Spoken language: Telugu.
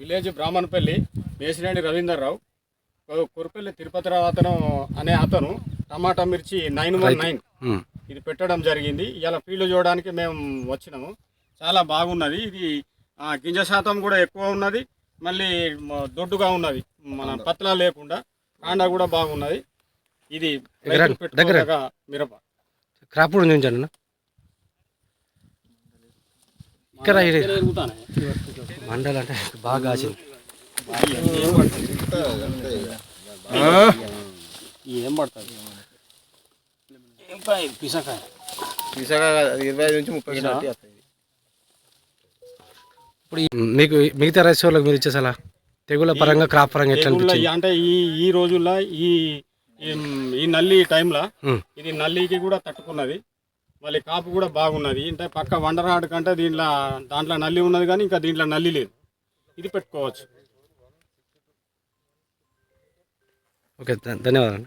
విలేజ్ బ్రాహ్మణపల్లి మేసినేని రవీందర్రావు కురపల్లి తిరుపతిరావు అతను అనే అతను టమాటా మిర్చి నైన్ వన్ నైన్. ఇది పెట్టడం జరిగింది. ఇలా ఫీల్డ్ చూడడానికి మేము వచ్చినాము. చాలా బాగున్నది. ఇది గింజ శాతం కూడా ఎక్కువ ఉన్నది. మళ్ళీ దొడ్డుగా ఉన్నది. మన పత్లా లేకుండా కాండ కూడా బాగున్నది. ఇది మిరప. క్రాప్ కూడా ఇక్కడ. మండలు అంటే బాగా కాసింది ఏం పడుతుంది పిసకాయ ఇరవై ఐదు నుంచి ముప్పై? ఇప్పుడు మీకు మిగతా రైస్ వాళ్ళకి మీరు ఇచ్చే సలహా తెగుల పరంగా క్రాప్ పరంగా ఎట్లా అనిపించింది? అంటే ఈ ఈ రోజుల్లో ఈ ఈ- నల్లి టైంలో. ఇది నల్లికి కూడా తట్టుకున్నది. మళ్ళీ కాపు కూడా బాగున్నది. అంటే పక్క వండర్ కంటే దీంట్లో దాంట్లో నల్లి ఉన్నది కానీ ఇంకా దీంట్లో నల్లి లేదు. ఇది పెట్టుకోవచ్చు. ఓకే ధన్యవాదాలు.